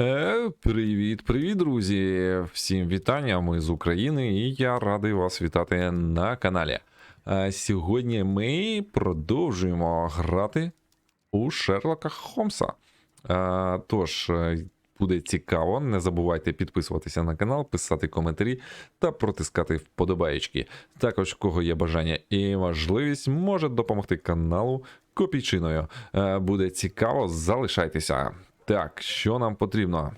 Е, привіт, привіт, друзі! Всім вітання. Ми з України, і я радий вас вітати на каналі. Е, сьогодні ми продовжуємо грати у Шерлока Холмса. Е, тож, е, буде цікаво. Не забувайте підписуватися на канал, писати коментарі та протискати вподобаєчки. Також, кого є бажання і можливість, може допомогти каналу копійчиною. Е, буде цікаво, залишайтеся. Так, що нам потрібно?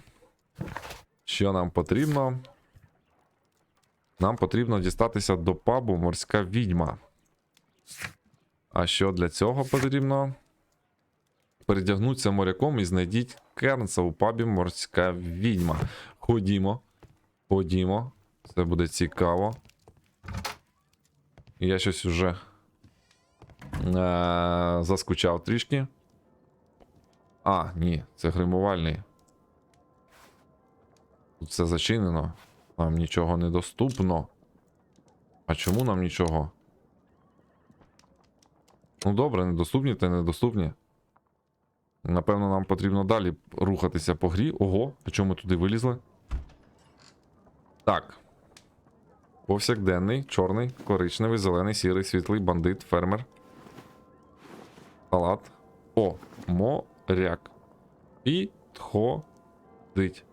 Що нам потрібно? Нам потрібно дістатися до пабу морська відьма. А що для цього потрібно? Передягнуться моряком і знайдіть Кернса у пабі морська відьма. Ходімо. Ходімо. Це буде цікаво. Я щось уже е- заскучав трішки. А, ні, це гримувальний. Тут все зачинено. Нам нічого не доступно. А чому нам нічого? Ну добре, недоступні та недоступні. Напевно, нам потрібно далі рухатися по грі. Ого, а чому ми туди вилізли? Так. Повсякденний, чорний, коричневий, зелений, сірий, світлий, бандит, фермер. Салат. О, моряк. Підходить.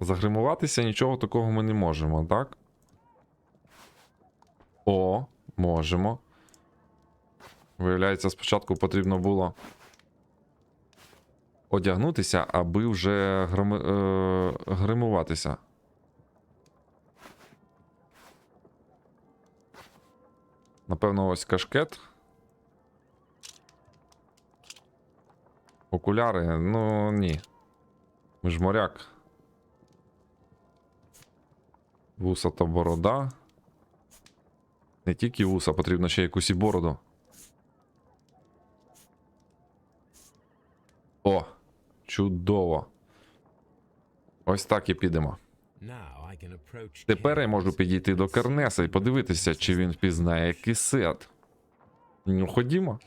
Загримуватися нічого такого ми не можемо, так? О, можемо. Виявляється, спочатку потрібно було одягнутися, аби вже грами, е, гримуватися. Напевно, ось кашкет. Окуляри, ну ні. Ми ж моряк. Вуса та борода. Не тільки вуса, потрібно ще якусь і бороду. О, чудово. Ось так і підемо. Тепер я можу підійти до Кернеса і подивитися, чи він впізнає кисет. Ну, ходімо.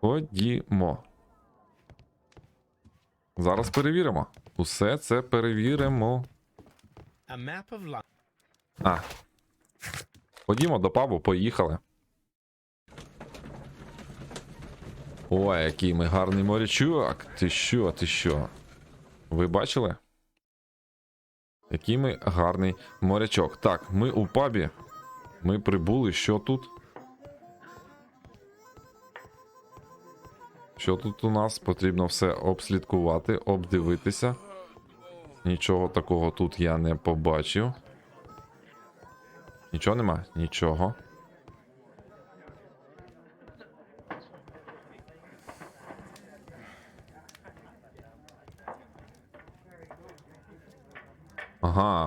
Ходімо. Зараз перевіримо. Усе це перевіримо. А. Ходімо до пабу, поїхали. Ой, який ми гарний морячок. Ти що, ти що? Ви бачили? Який ми гарний морячок. Так, ми у пабі. Ми прибули. Що тут? Що тут у нас? Потрібно все обслідкувати, обдивитися. Нічого такого тут я не побачив. Нічого нема? Нічого.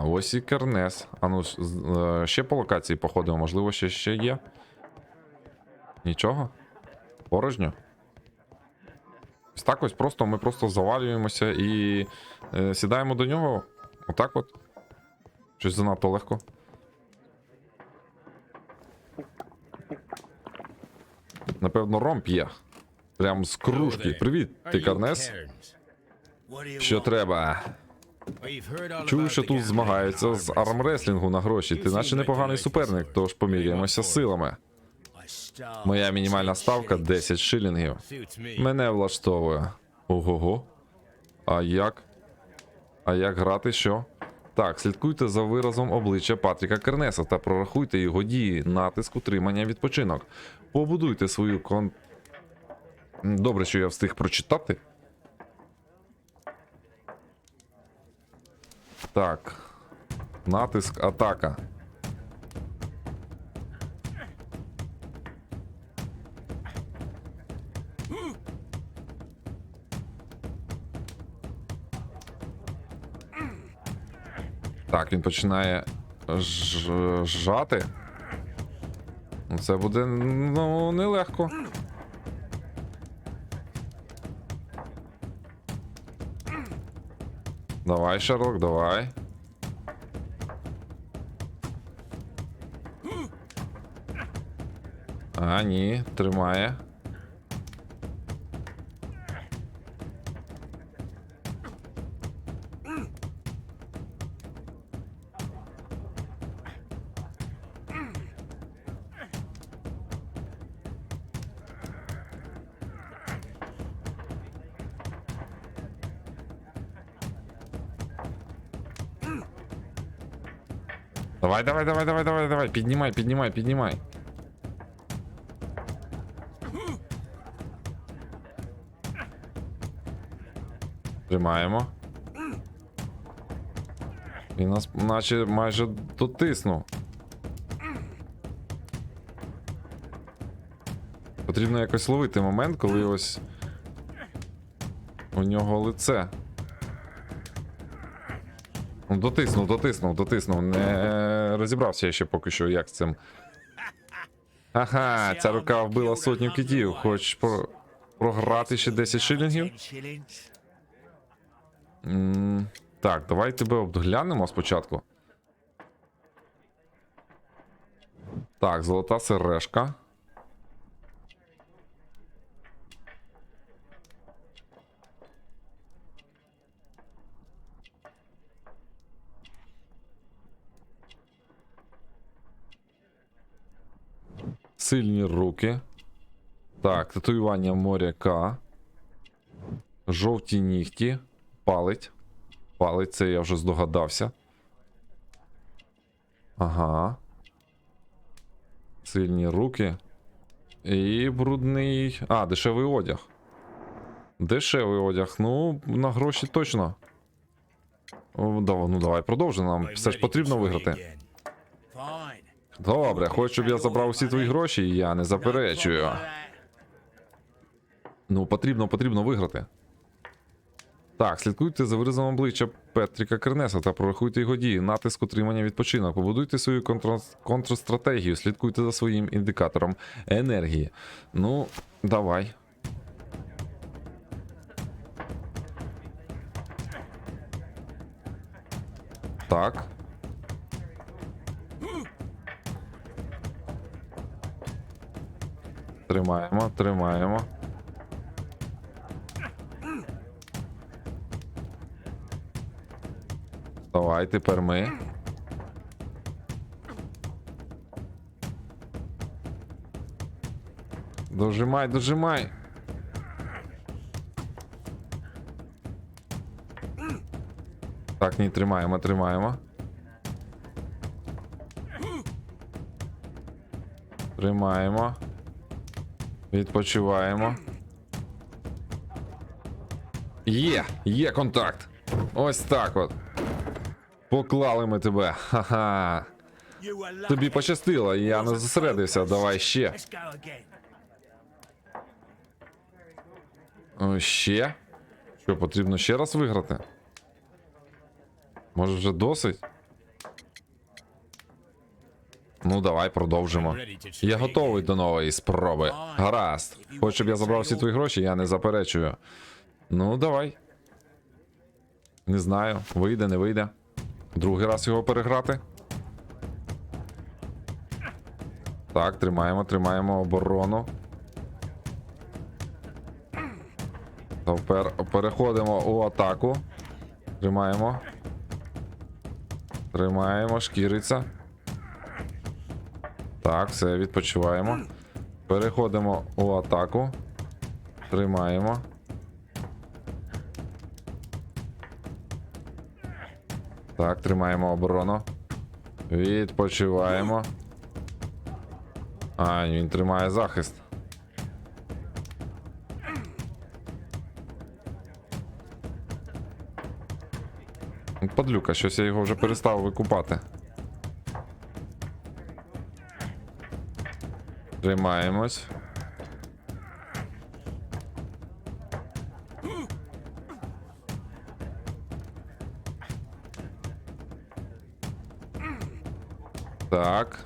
Ось і Кернес. А ну, е, ще по локації походимо, можливо, ще ще є. Нічого? Порожньо? Ось так ось просто ми просто завалюємося і е, сідаємо до нього. Отак от. Щось занадто легко. Напевно, ром п'є. Прям з кружки. Привіт, ти Карнес? Що треба? Чув, що тут змагаються з армреслінгу на гроші. Ти наче непоганий суперник, тож поміряємося силами. Моя мінімальна ставка 10 шилінгів. Мене влаштовує. Ого-го. А як? А як грати що? Так, слідкуйте за виразом обличчя Патріка Кернеса та прорахуйте його дії, натиск, утримання, відпочинок. Побудуйте свою кон. Добре, що я встиг прочитати. Так. Натиск, атака. Так, він починає ж- жати. Ну, Це буде ну нелегко. Давай, Шерлок, давай. А, ні, тримає. Давай, давай, давай, давай, давай, давай. Піднімай, піднімай, піднімай. Тримаємо. Він нас наче майже дотиснув. Потрібно якось ловити момент, коли ось у нього лице. Ну, Дотиснув, дотиснув, дотиснув. Не розібрався я ще поки що, як з цим. Ага, ця рука вбила сотню китів. Хочеш про... програти ще 10 шилінгів? Так, давай тебе обглянемо спочатку. Так, золота сережка. Сильні руки. Так, татуювання моряка. Жовті нігті. Палить. Палить, це я вже здогадався. Ага. Сильні руки. І брудний. А, дешевий одяг. Дешевий одяг. Ну, на гроші точно. О, Ну, давай продовжуємо. Нам все ж потрібно виграти. Добре, хочеш, щоб я забрав усі твої гроші, я не заперечую. Ну, потрібно, потрібно виграти. Так, слідкуйте за виразом обличчя Петріка Кернеса та прорахуйте його дії, натиск утримання відпочинок. Побудуйте свою контр- контрстратегію, слідкуйте за своїм індикатором енергії. Ну, давай. Так. Тримаємо, тримаємо. Давай, тепер ми. Дожимай, дожимай. Так, ні, тримаємо, тримаємо. Тримаємо. Відпочиваємо. Є, є контакт. Ось так от. Поклали ми тебе. Ха-ха. Тобі пощастило, я не зосередився. Давай ще. О, ще? Що, потрібно ще раз виграти? Може вже досить? Ну, давай продовжимо. Я готовий до нової спроби. Гаразд. Хоч щоб я забрав всі твої гроші, я не заперечую. Ну, давай. Не знаю, вийде, не вийде. Другий раз його переграти. Так, тримаємо, тримаємо оборону. Тепер переходимо у атаку. Тримаємо. Тримаємо, шкіриться. Так, все, відпочиваємо. Переходимо у атаку. Тримаємо. Так, тримаємо оборону. Відпочиваємо. А, він тримає захист. Подлюка, щось я його вже перестав викупати. Тримаємось. Так.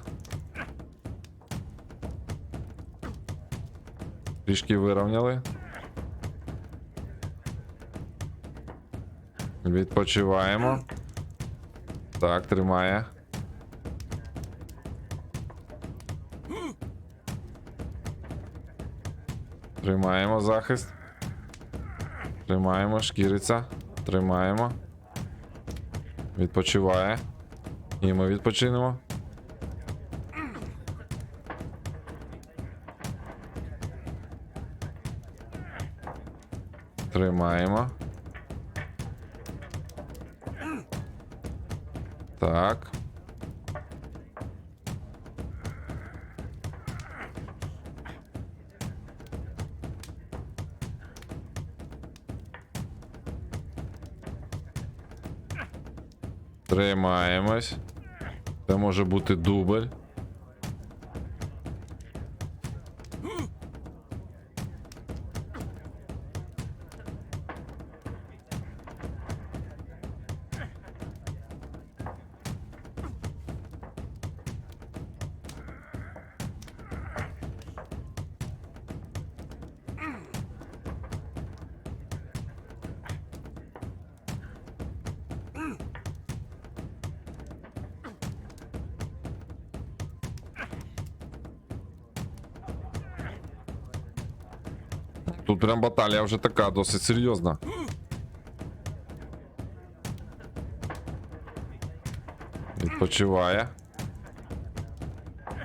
Трішки вирівняли. Відпочиваємо. Так, тримає. Тримаємо захист. Тримаємо, шкіриться. Тримаємо. Відпочиває. І ми відпочинемо. Тримаємо. Так. Тримаємось. Це може бути дубль. Тут прям баталія вже така досить серйозна. Відпочиває.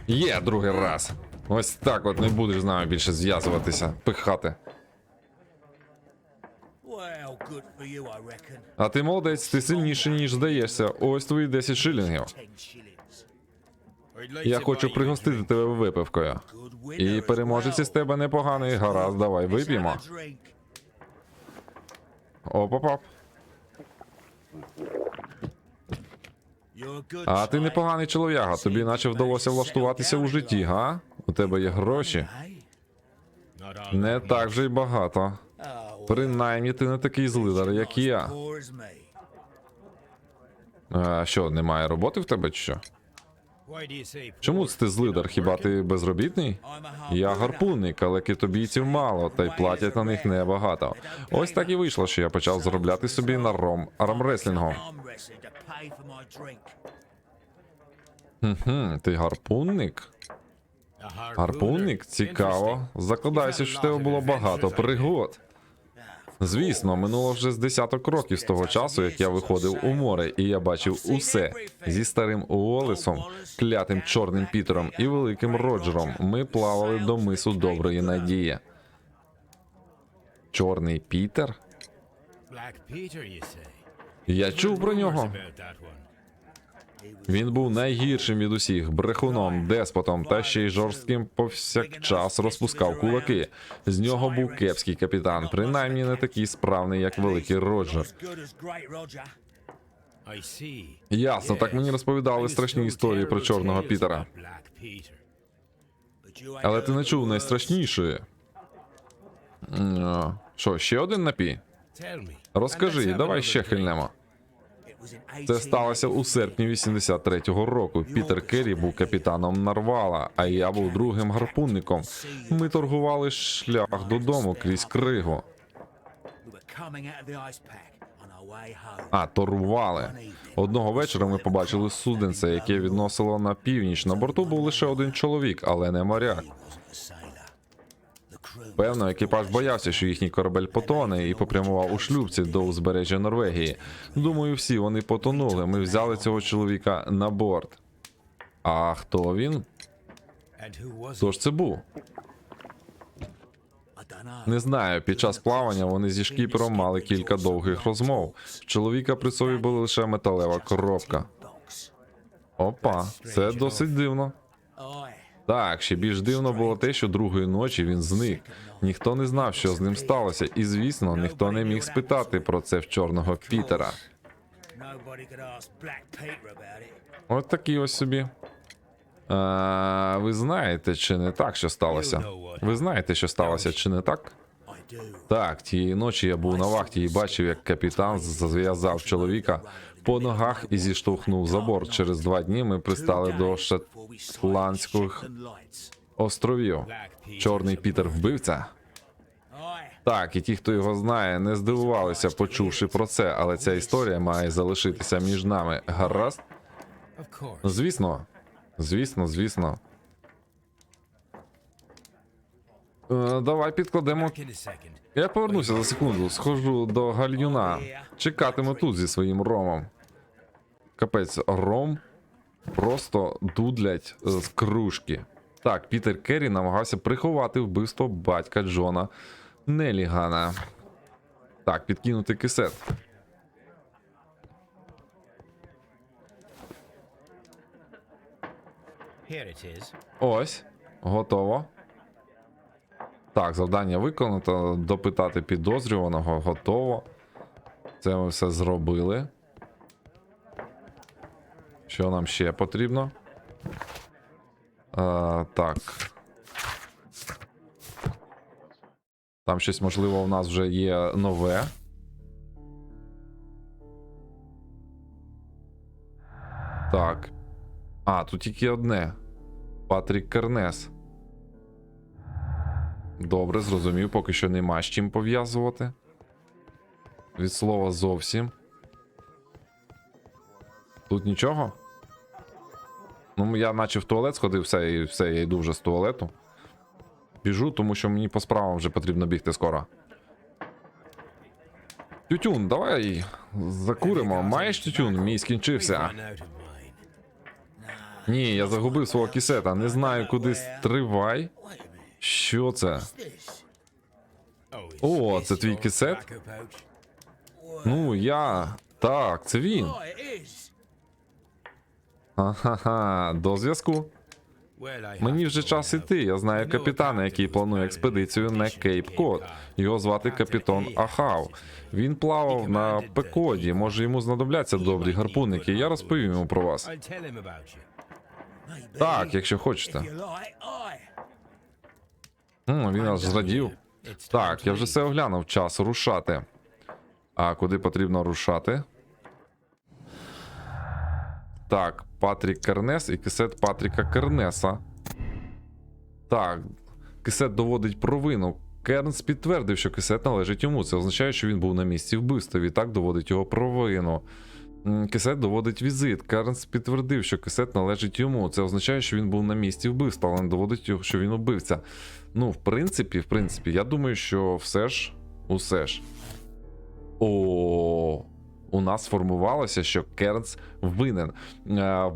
Є другий раз. Ось так от не будеш з нами більше зв'язуватися, пихати. А ти молодець, ти сильніший, ніж здаєшся. Ось твої 10 шилінгів. Я хочу пригостити тебе випивкою. І переможець із тебе непоганий. Гаразд, давай вип'ємо. Опа-пап. А ти непоганий чолов'яга, тобі наче вдалося влаштуватися у житті, га? У тебе є гроші. Не так вже й багато. Принаймні ти не такий злидар, як і я. А що, немає роботи в тебе чи що? Чому злидар? Хіба ти безробітний? Я гарпунник, але китобійців мало, та й платять на них небагато. Ось так і вийшло, що я почав заробляти собі на ром drink. Хм, ти гарпунник? Гарпунник? Цікаво. Закладаюся, що в тебе було багато пригод. Звісно, минуло вже з десяток років з того часу, як я виходив у море, і я бачив усе зі старим Уолесом, клятим чорним Пітером і великим Роджером. Ми плавали до мису Доброї Надії. Чорний Пітер? Я чув про нього. Він був найгіршим від усіх брехуном, деспотом та ще й жорстким повсякчас розпускав кулаки. З нього був кепський капітан, принаймні не такий справний, як великий Роджер. Ясно, так мені розповідали страшні історії про чорного Пітера. Але ти не чув найстрашнішої. Що, ще один напій? Розкажи, давай ще хильнемо. Це сталося у серпні 83-го року. Пітер Керрі був капітаном Нарвала, а я був другим гарпунником. Ми торгували шлях додому крізь кригу. А, торгували. Одного вечора ми побачили суденце, яке відносило на північ. На борту був лише один чоловік, але не моряк. Певно, екіпаж боявся, що їхній корабель потоне, і попрямував у шлюбці до узбережжя Норвегії. Думаю, всі вони потонули. Ми взяли цього чоловіка на борт. А хто він? Хто ж це був? Не знаю. Під час плавання вони зі шкіпером мали кілька довгих розмов. В чоловіка при собі була лише металева коробка. Опа, це досить дивно. Так, ще більш дивно було те, що другої ночі він зник. Ніхто не знав, що з ним сталося, і звісно, ніхто не міг спитати про це в чорного Пітера. От такі ось собі. А, ви знаєте, чи не так, що сталося? Ви знаєте, що сталося, чи не так? Так, тієї ночі я був на вахті і бачив, як капітан зв'язав чоловіка по ногах і зіштовхнув за борт. Через два дні ми пристали до Шотландських островів. Чорний Пітер вбивця. Так, і ті, хто його знає, не здивувалися, почувши про це, але ця історія має залишитися між нами. Гаразд? Звісно, звісно, звісно. Е, давай підкладемо. Я повернуся за секунду, схожу до гальюна. Чекатиму тут зі своїм ромом. Капець, ром просто дудлять з кружки. Так, Пітер Керрі намагався приховати вбивство батька Джона Нелігана. Так, підкинути кисет. Ось, готово. Так, завдання виконано. Допитати підозрюваного, готово. Це ми все зробили. Що нам ще потрібно? Е, так. Там щось, можливо, у нас вже є нове. Так. А, тут тільки одне. Патрік Кернес. Добре, зрозумів, поки що нема з чим пов'язувати. Від слова зовсім. Тут нічого? Ну, я наче в туалет сходив, все, і все, я йду вже з туалету. Біжу, тому що мені по справам вже потрібно бігти скоро. Тютюн, давай закуримо. Маєш тютюн? Мій скінчився. Ні, я загубив свого кісета. Не знаю, куди стривай. Що це? Oh, О, це твій кисет? Ну, я. Так, це він. Ага, до зв'язку. Мені вже час іти. Я знаю капітана, який планує експедицію на Кейп Код. Його звати капітан Ахав. Він плавав на Пекоді. Може йому знадобляться добрі гарпунники. Я розповім йому про вас. Так, якщо хочете. М, він аж зрадів. Так, я вже все оглянув. Час рушати. А куди потрібно рушати? Так, Патрік Кернес і кисет Патріка Кернеса. Так, кисет доводить провину. Кернс підтвердив, що кисет належить йому. Це означає, що він був на місці вбивства. Відтак доводить його провину. Кисет доводить візит. Кернс підтвердив, що кисет належить йому. Це означає, що він був на місці вбивства, але не доводить, що він убивця. Ну, в принципі, в принципі, я думаю, що все ж, усе ж. О, у нас сформувалося, що Кернс винен. Е,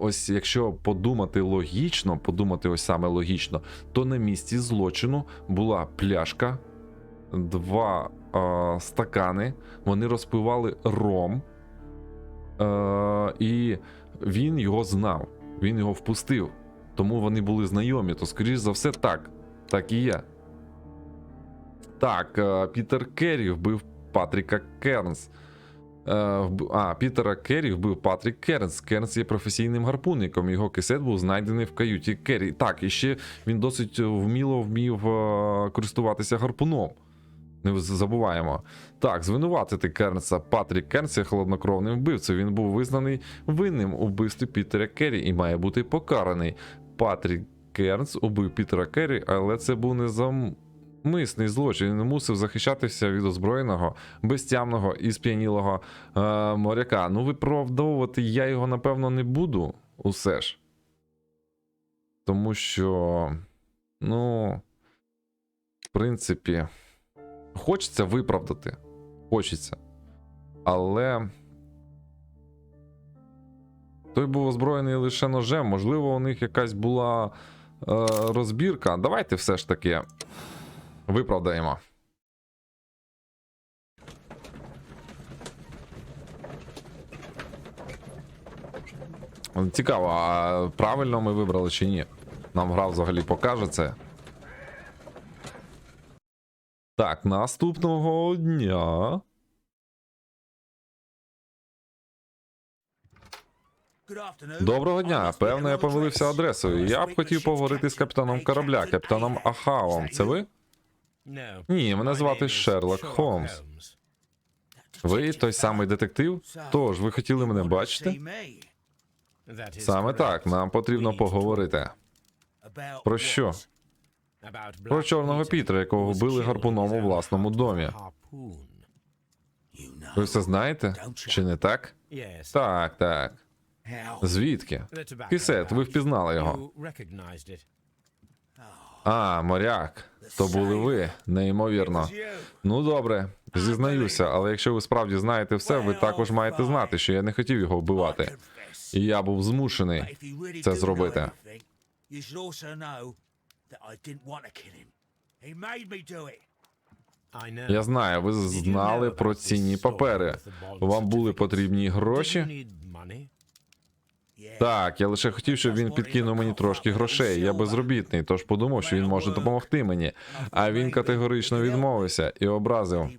Ось якщо подумати логічно, подумати ось саме логічно, то на місці злочину була пляшка, два е, стакани, вони розпивали ром, е, і він його знав, він його впустив. Тому вони були знайомі, то скоріш за все так. Так і є. Так, е, Пітер Керрі вбив Патріка Кернс. Е, А, Пітера Керрі вбив Патрік Кернс. Кернс є професійним гарпунником. Його кисет був знайдений в каюті Керрі. Так, і ще він досить вміло вмів е, користуватися гарпуном. Не забуваємо. Так, звинуватити Кернса. Патрік Кернс є холоднокровним вбивцем. Він був визнаний винним у вбивстві Пітера Керрі і має бути покараний. Патрік Кернс убив Пітера Керрі, але це був не замисний злочин. Він мусив захищатися від озброєного, безтямного і сп'янілого е, моряка. Ну, виправдовувати я його напевно не буду. Усе ж. Тому що, ну, в принципі, хочеться виправдати. Хочеться. Але. Той був озброєний лише ножем. Можливо, у них якась була е, розбірка. Давайте все ж таки виправдаємо. Цікаво, а правильно ми вибрали чи ні? Нам гра взагалі покаже це. Так, наступного дня. Доброго дня. Певно, я помилився адресою. Я б хотів поговорити з капітаном корабля, капітаном Ахавом. Це ви? Ні, мене звати Шерлок Холмс. Ви той самий детектив? Тож, ви хотіли мене бачити? Саме так, нам потрібно поговорити. Про що? Про чорного Пітера, якого вбили гарпуном у власному домі. Ви все знаєте? Чи не так? Так, так. Звідки? Кисет, ви впізнали його. А, моряк. То були ви. Неймовірно. Ну добре, зізнаюся, але якщо ви справді знаєте все, ви також маєте знати, що я не хотів його вбивати. І я був змушений це зробити. Я знаю, ви знали про цінні папери. Вам були потрібні гроші? Так, я лише хотів, щоб він підкинув мені трошки грошей. Я безробітний, тож подумав, що він може допомогти мені. А він категорично відмовився і образив.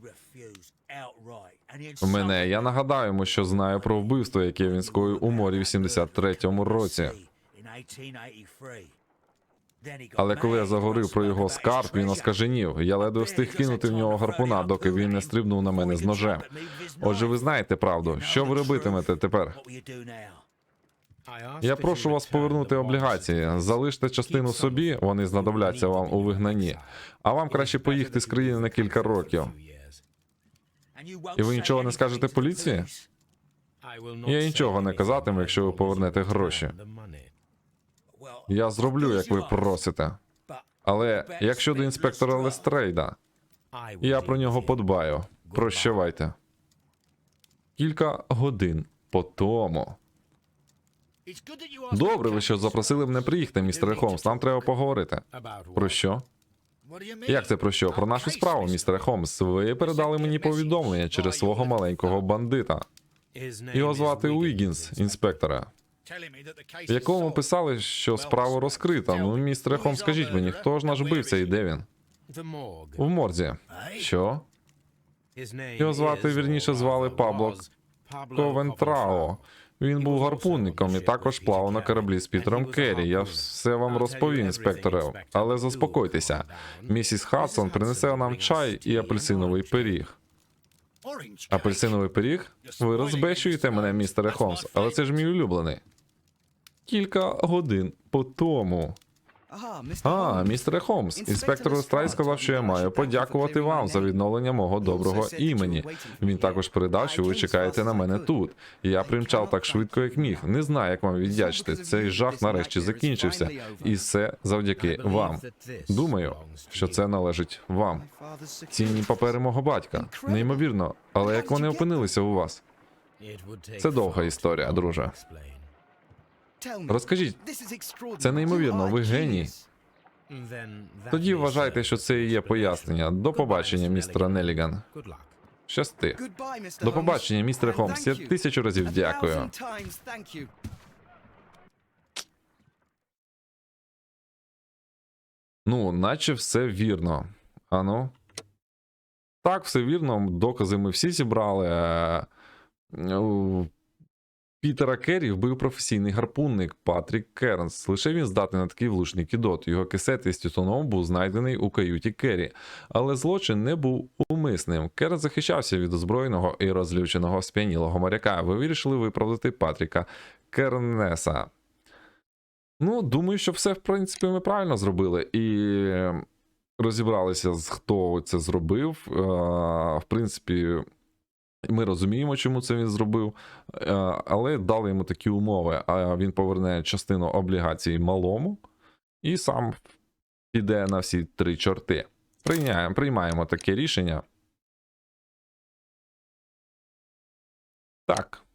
Мене. Я нагадаю йому, що знаю про вбивство, яке він скоїв у морі в 83-му році. In 1883. Then he got Але коли я заговорив про його скарб, він оскаженів. Я ледве встиг кинути в нього гарпуна, доки він не стрибнув на мене з ножем. Отже, ви знаєте правду. Що ви робитимете тепер? Я прошу вас повернути облігації. Залиште частину собі, вони знадобляться вам у вигнанні. А вам краще поїхати з країни на кілька років. І ви нічого не скажете поліції? Я нічого не казатиму, якщо ви повернете гроші. Я зроблю, як ви просите. Але як щодо інспектора Лестрейда, я про нього подбаю. Прощавайте. Кілька годин по тому. Добре, ви що запросили мене приїхати, містере Холмс. Нам треба поговорити. Про що? Як це про що? Про нашу справу, містере Холмс. Ви передали мені повідомлення через свого маленького бандита. Його звати Уігінс, інспектора. В якому писали, що справа розкрита. Ну, містере Холмс, скажіть мені, хто ж наш вбивця і де він? В морзі. Що? Його звати, вірніше, звали Пабло Ковентрао. Він був гарпунником і також плавав на кораблі з Пітером Керрі. Я все вам розповів, інспекторе. Але заспокойтеся. Місіс Хадсон принесе нам чай і апельсиновий пиріг. Апельсиновий пиріг? Ви розбещуєте мене, містере Холмс, але це ж мій улюблений. Кілька годин по тому. А, містере Холмс, інспектор Лестрай сказав, що я маю подякувати вам за відновлення мого доброго імені. Він також передав, що ви чекаєте на мене тут. Я примчав так швидко, як міг. Не знаю, як вам віддячити. Цей жах нарешті закінчився, і все завдяки вам. Думаю, що це належить вам. Цінні папери мого батька. Неймовірно, але як вони опинилися у вас? Це довга історія, друже. Розкажіть, це неймовірно, ви геній. Тоді вважайте, що це і є пояснення. До побачення, містера Неліган. Щасти. До побачення, містере Холмс. Я тисячу разів дякую. Ну, наче все вірно. Ану. Так, все вірно. Докази ми всі зібрали. Пітера Керрі вбив професійний гарпунник Патрік Кернс. Лише він здатний на такий влучний кідот. Його кисет із тютюном був знайдений у каюті Керрі. Але злочин не був умисним. Керн захищався від озброєного і розлюченого сп'янілого моряка. Ви вирішили виправдати Патріка Кернеса. Ну, думаю, що все, в принципі, ми правильно зробили. І розібралися з хто це зробив. Е, В принципі, ми розуміємо, чому це він зробив, е, але дали йому такі умови. А він поверне частину облігацій малому і сам піде на всі три чорти. Прийняємо, приймаємо таке рішення. Так.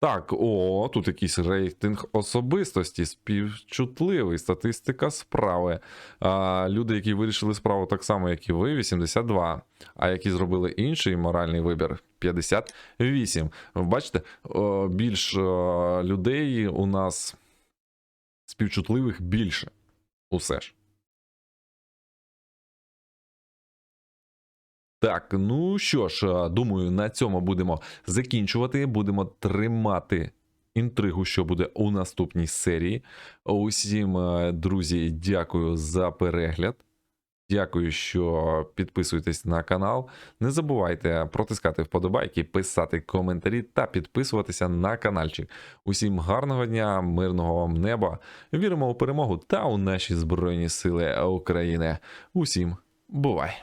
Так, о, тут якийсь рейтинг особистості, співчутливий, статистика справи. А, люди, які вирішили справу так само, як і ви, 82. А які зробили інший моральний вибір 58. Ви бачите, більш людей у нас співчутливих більше. Усе ж. Так, ну що ж, думаю, на цьому будемо закінчувати. Будемо тримати інтригу, що буде у наступній серії. Усім, е, друзі, дякую за перегляд. Дякую, що підписуєтесь на канал. Не забувайте протискати вподобайки, писати коментарі та підписуватися на каналчик. Усім гарного дня, мирного вам неба. Віримо у перемогу та у наші Збройні Сили України. Усім бувай!